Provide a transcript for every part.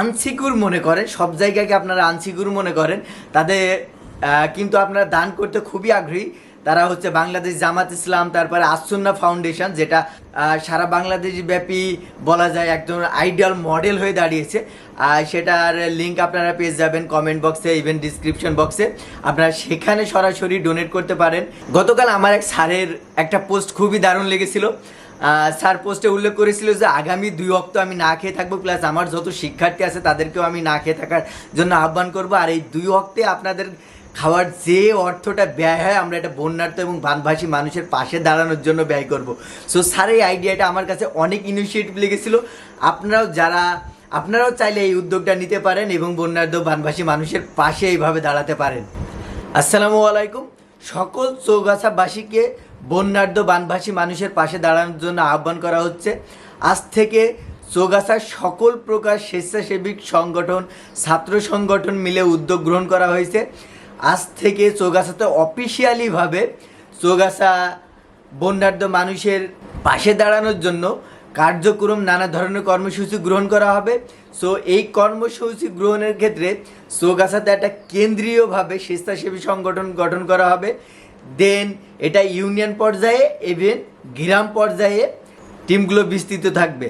Unsecure মনে করেন, সব জায়গাকে আপনারা আনসিকিউর মনে করেন। তাদের কিন্তু আপনারা দান করতে খুবই আগ্রহী। তারা হচ্ছে বাংলাদেশ জামাত ইসলাম, তারপরে আসুন্না ফাউন্ডেশন, যেটা সারা বাংলাদেশ ব্যাপী বলা যায় একজন আইডিয়াল মডেল হয়ে দাঁড়িয়েছে। সেটার লিঙ্ক আপনারা পেয়ে যাবেন কমেন্ট বক্সে ইভেন ডিসক্রিপশন বক্সে আপনারা সেখানে সরাসরি ডোনেট করতে পারেন। গতকাল আমার এক স্যারের একটা পোস্ট খুবই দারুণ লেগেছিল। স্যার পোস্টে উল্লেখ করেছিল যে আগামী দুই অক্ট আমি না খেয়ে থাকব প্লাস আমার যত শিক্ষার্থী আছে তাদেরকেও আমি না খেয়ে থাকার জন্য আহ্বান করব। আর এই দুই অক্টে আপনাদের খাওয়ার যে অর্থটা ব্যয় হয়, আমরা এটা বন্যার্থ এবং বানভাসী মানুষের পাশে দাঁড়ানোর জন্য ব্যয় করব। সো স্যার, এই আইডিয়াটা আমার কাছে অনেক ইনিশিয়েটিভ লেগেছিল। আপনারাও যারা, আপনারাও চাইলে এই উদ্যোগটা নিতে পারেন এবং বন্যার্থ বানভাসী মানুষের পাশে এইভাবে দাঁড়াতে পারেন। আসসালামু আলাইকুম। সকল চৌগাছাবাসীকে বন্যার্ধ বানভাসী মানুষের পাশে দাঁড়ানোর জন্য আহ্বান করা হচ্ছে। আজ থেকে চৌগাছার সকল প্রকার স্বেচ্ছাসেবী সংগঠন, ছাত্র সংগঠন মিলে উদ্যোগ গ্রহণ করা হয়েছে। আজ থেকে চৌগাছাতে অফিসিয়ালিভাবে চৌগাছা বন্যার্ধ মানুষের পাশে দাঁড়ানোর জন্য কার্যক্রম নানা ধরনের কর্মসূচি গ্রহণ করা হবে। সো এই কর্মসূচি গ্রহণের ক্ষেত্রে চৌগাছাতে একটা কেন্দ্রীয়ভাবে স্বেচ্ছাসেবী সংগঠন গঠন করা হবে। দেন এটা ইউনিয়ন পর্যায়ে ইভেন গ্রাম পর্যায়ে টিমগুলো বিস্তৃত থাকবে।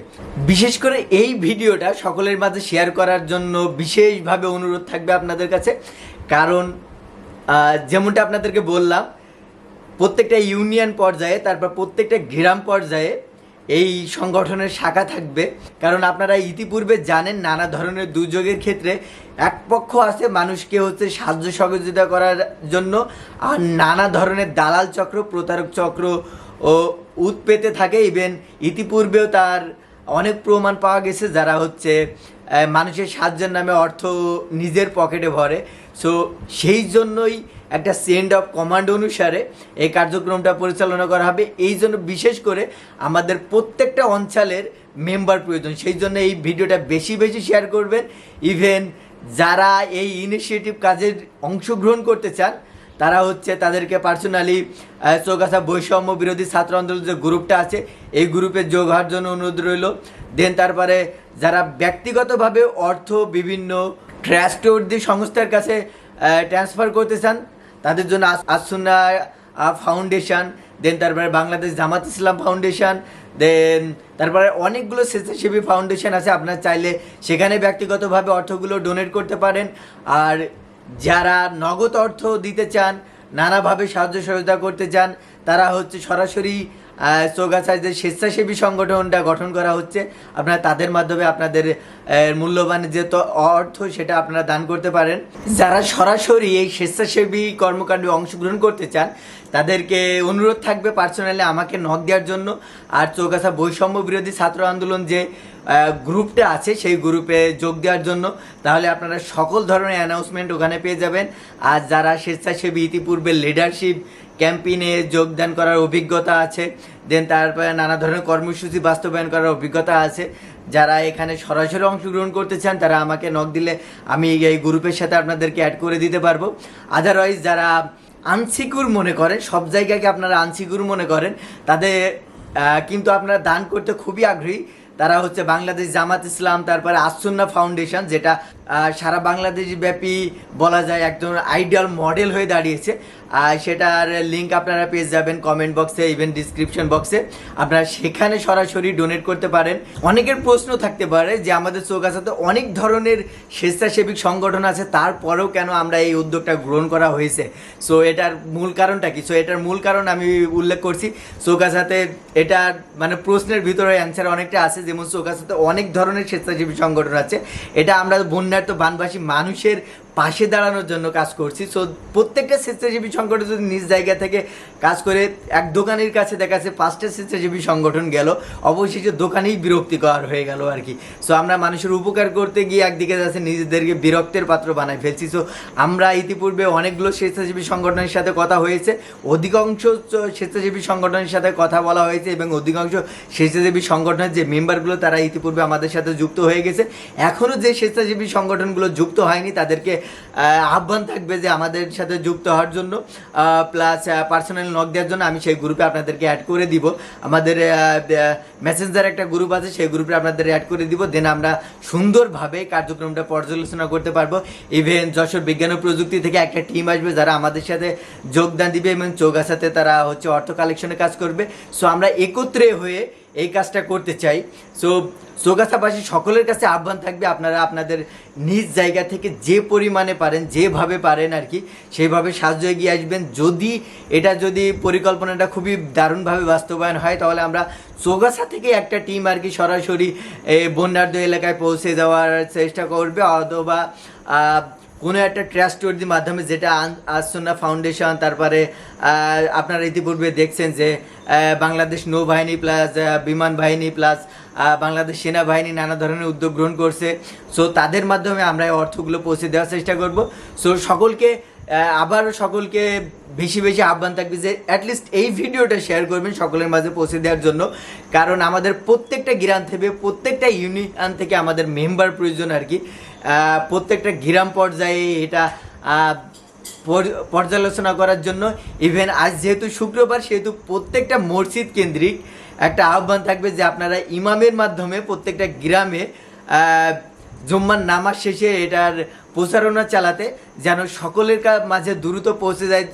বিশেষ করে এই ভিডিওটা সকলের মাঝে শেয়ার করার জন্য বিশেষভাবে অনুরোধ থাকবে আপনাদের কাছে। কারণ যেমনটা আপনাদেরকে বললাম, প্রত্যেকটা ইউনিয়ন পর্যায়ে, তারপর প্রত্যেকটা গ্রাম পর্যায়ে এই সংগঠনের শাখা থাকবে। কারণ আপনারা ইতিপূর্বে জানেন নানা ধরনের দুর্যোগের ক্ষেত্রে এক পক্ষ আছে মানুষকে হচ্ছে সাহায্য সহযোগিতা করার জন্য, আর নানা ধরনের দালাল চক্র, প্রতারক চক্র ও উৎপেতে থাকে। ইভেন ইতিপূর্বেও তার অনেক প্রমাণ পাওয়া গেছে, যারা হচ্ছে মানুষের সাহায্যের নামে অর্থ নিজের পকেটে ভরে। সো সেই জন্যই একটা সেন্ড অফ কমান্ড অনুসারে এই কার্যক্রমটা পরিচালনা করা হবে। এই জন্য বিশেষ করে আমাদের প্রত্যেকটা অঞ্চলের মেম্বার প্রয়োজন। সেই জন্য এই ভিডিওটা বেশি বেশি শেয়ার করবেন। ইভেন যারা এই ইনিশিয়েটিভ কাজের অংশগ্রহণ করতে চান, তারা হচ্ছে তাদেরকে পার্সোনালি চৌগাছা বৈষম্য বিরোধী ছাত্র আন্দোলন যে গ্রুপটা আছে, এই গ্রুপে যোগ হওয়ার জন্য অনুরোধ রইল। দেন তারপরে যারা ব্যক্তিগতভাবে অর্থ বিভিন্ন ট্রাস্টওয়ার্দি সংস্থার কাছে ট্রান্সফার করতে চান তাদের জন্য আস- আসুনা ফাউন্ডেশন দেন তারপরে বাংলাদেশ জামাত ইসলাম ফাউন্ডেশন দেন তারপরে অনেকগুলো স্বেচ্ছাসেবী ফাউন্ডেশন আছে। আপনার চাইলে সেখানে ব্যক্তিগতভাবে অর্থগুলো ডোনেট করতে পারেন। আর যারা নগদ অর্থ দিতে চান, নানাভাবে সাহায্য সহযোগিতা করতে চান, তারা হচ্ছে সরাসরি চৌগাছায় যে স্বেচ্ছাসেবী সংগঠনটা গঠন করা হচ্ছে। আপনারা তাদের মাধ্যমে আপনাদের আহ, মূল্যবান যে অর্থ সেটা আপনারা দান করতে পারেন। যারা সরাসরি এই স্বেচ্ছাসেবী কর্মকাণ্ডে অংশগ্রহণ করতে চান তাদেরকে অনুরোধ থাকবে পার্সোনালি আমাকে নক দেওয়ার জন্য। আর চৌগাছা বৈষম্য বিরোধী ছাত্র আন্দোলন যে গ্রুপটা আছে সেই গ্রুপে যোগ দেওয়ার জন্য। তাহলে আপনারা সকল ধরনের অ্যানাউন্সমেন্ট ওখানে পেয়ে যাবেন। আর যারা স্বেচ্ছাসেবী ইতিপূর্বে লিডারশিপ ক্যাম্পেইনে যোগদান করার অভিজ্ঞতা আছে দেন তারপরে নানা ধরনের কর্মসূচি বাস্তবায়ন করার অভিজ্ঞতা আছে। যারা এখানে সরাসরি অংশগ্রহণ করতে চান, তারা আমাকে নক দিলে আমি এই গ্রুপের সাথে আপনাদেরকে অ্যাড করে দিতে পারব। আদারওয়াইজ যারা আনসিকিউর মনে করেন, সব জায়গাকে আপনারা আনসিকিউর মনে করেন? তাদের কিন্তু আপনারা দান করতে খুবই আগ্রহী। তারা হচ্ছে বাংলাদেশ জামাত ইসলাম, তারপরে আসুন্না ফাউন্ডেশন, যেটা সারা বাংলাদেশ ব্যাপী বলা যায় একজন আইডিয়াল মডেল হয়ে দাঁড়িয়েছে। আর সেটার লিঙ্ক আপনারা পেয়ে যাবেন কমেন্ট বক্সে ইভেন ডিসক্রিপশন বক্সে আপনারা সেখানে সরাসরি ডোনেট করতে পারেন। অনেকের প্রশ্ন থাকতে পারে যে আমাদের চৌকাছাতে অনেক ধরনের স্বেচ্ছাসেবী সংগঠন আছে, তারপরেও কেন আমরা এই উদ্যোগটা গ্রহণ করা হয়েছে? সো এটার মূল কারণটা কি? সো এটার মূল কারণ আমি উল্লেখ করছি, চৌকাছাতে এটা মানে প্রশ্নের ভিতরে অ্যান্সার অনেকটা আছে, যেমন চৌকাছাতে অনেক ধরনের স্বেচ্ছাসেবী সংগঠন আছে। এটা আমরা বন্যার্থ বানবাসী মানুষের পাশে দাঁড়ানোর জন্য কাজ করছি। সো প্রত্যেকটা স্বেচ্ছাসেবী সংগঠন যদি নিজ জায়গা থেকে কাজ করে, এক দোকানের কাছে দেখা যাচ্ছে পাঁচটা স্বেচ্ছাসেবী সংগঠন গেল, অবশেষে দোকানেই বিরক্তিকর হয়ে গেল আর কি। সো আমরা মানুষের উপকার করতে গিয়ে একদিকে যাচ্ছে নিজেদেরকে বিরক্তের পাত্র বানাই ফেলছি। সো আমরা ইতিপূর্বে অনেকগুলো স্বেচ্ছাসেবী সংগঠনের সাথে কথা হয়েছে, অধিকাংশ স্বেচ্ছাসেবী সংগঠনের সাথে কথা বলা হয়েছে এবং অধিকাংশ স্বেচ্ছাসেবী সংগঠনের যে মেম্বারগুলো, তারা ইতিপূর্বে আমাদের সাথে যুক্ত হয়ে গেছে। এখনও যে স্বেচ্ছাসেবী সংগঠনগুলো যুক্ত হয়নি, তাদেরকে আহ্বান থাকবে যে আমাদের সাথে যুক্ত হওয়ার জন্য প্লাস পার্সোনাল নক দেওয়ার জন্য আমি সেই গ্রুপে আপনাদেরকে অ্যাড করে দিব। আমাদের মেসেঞ্জার একটা গ্রুপ আছে, সেই গ্রুপে আপনাদের অ্যাড করে দিব। দেন আমরা সুন্দরভাবে কার্যক্রমটা পর্যালোচনা করতে পারব। ইভেন যশোর বিজ্ঞান ও প্রযুক্তি থেকে একটা টিম আসবে যারা আমাদের সাথে যোগদান দিবে এবং চৌগাছাতে তারা হচ্ছে অর্থ কালেকশনে কাজ করবে। সো আমরা একত্রে হয়ে এই কাজটা করতে চাই। সো চৌগাছাবাসী সকলের কাছে আহ্বান থাকবে, আপনারা আপনাদের নিজ জায়গা থেকে যে পরিমাণে পারেন, যেভাবে পারেন আর কি সেইভাবে সাহায্য এগিয়ে আসবেন। যদি এটা যদি পরিকল্পনাটা খুবই দারুণভাবে বাস্তবায়ন হয়, তাহলে আমরা চৌগাছা থেকে একটা টিম আর কি সরাসরি বন্যার্ধ এলাকায় পৌঁছে যাওয়ার চেষ্টা করবে, অথবা কোনো একটা ট্রাস্ট তৈরির মাধ্যমে যেটা আসন্না ফাউন্ডেশন তারপরে আপনারা ইতিপূর্বে দেখছেন যে বাংলাদেশ নৌবাহিনী প্লাস বিমান বাহিনী প্লাস বাংলাদেশ সেনাবাহিনী নানা ধরনের উদ্যোগ গ্রহণ করছে। সো তাদের মাধ্যমে আমরা অর্থগুলো পৌঁছে দেওয়ার চেষ্টা করব। সো সকলকে আহ, আবারও সকলকে বেশি বেশি আহ্বান থাকবে যে অ্যাটলিস্ট এই ভিডিওটা শেয়ার করবেন সকলের মাঝে পৌঁছে দেওয়ার জন্য। কারণ আমাদের প্রত্যেকটা গ্রাম থেকে প্রত্যেকটা ইউনিয়ন থেকে আমাদের মেম্বার প্রয়োজন আর কি। প্রত্যেকটা গ্রাম পর্যায়ে এটা পর্যালোচনা করার জন্য। ইভেন আজ যেহেতু শুক্রবার সেহেতু প্রত্যেকটা মসজিদ কেন্দ্রিক একটা আহ্বান থাকবে যে আপনারা ইমামের মাধ্যমে প্রত্যেকটা গ্রামে জুম্মার নামাজ শেষে এটার প্রচারণা চালাতে যেন সকলের মাঝে দ্রুত পৌঁছে যায়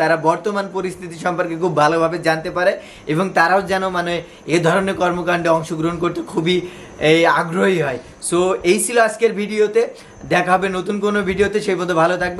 তারা বর্তমান পরিস্থিতি সম্পর্কে খুব ভালোভাবে জানতে পারে এবং তারাও যেন মানে এ ধরনের কর্মকাণ্ডে অংশগ্রহণ করতে খুবই এই আগ্রহী হয়। সো এই ছিল আজকের ভিডিওতে। দেখা হবে নতুন কোনো ভিডিওতে। সেই মতো ভালো থাকবেন।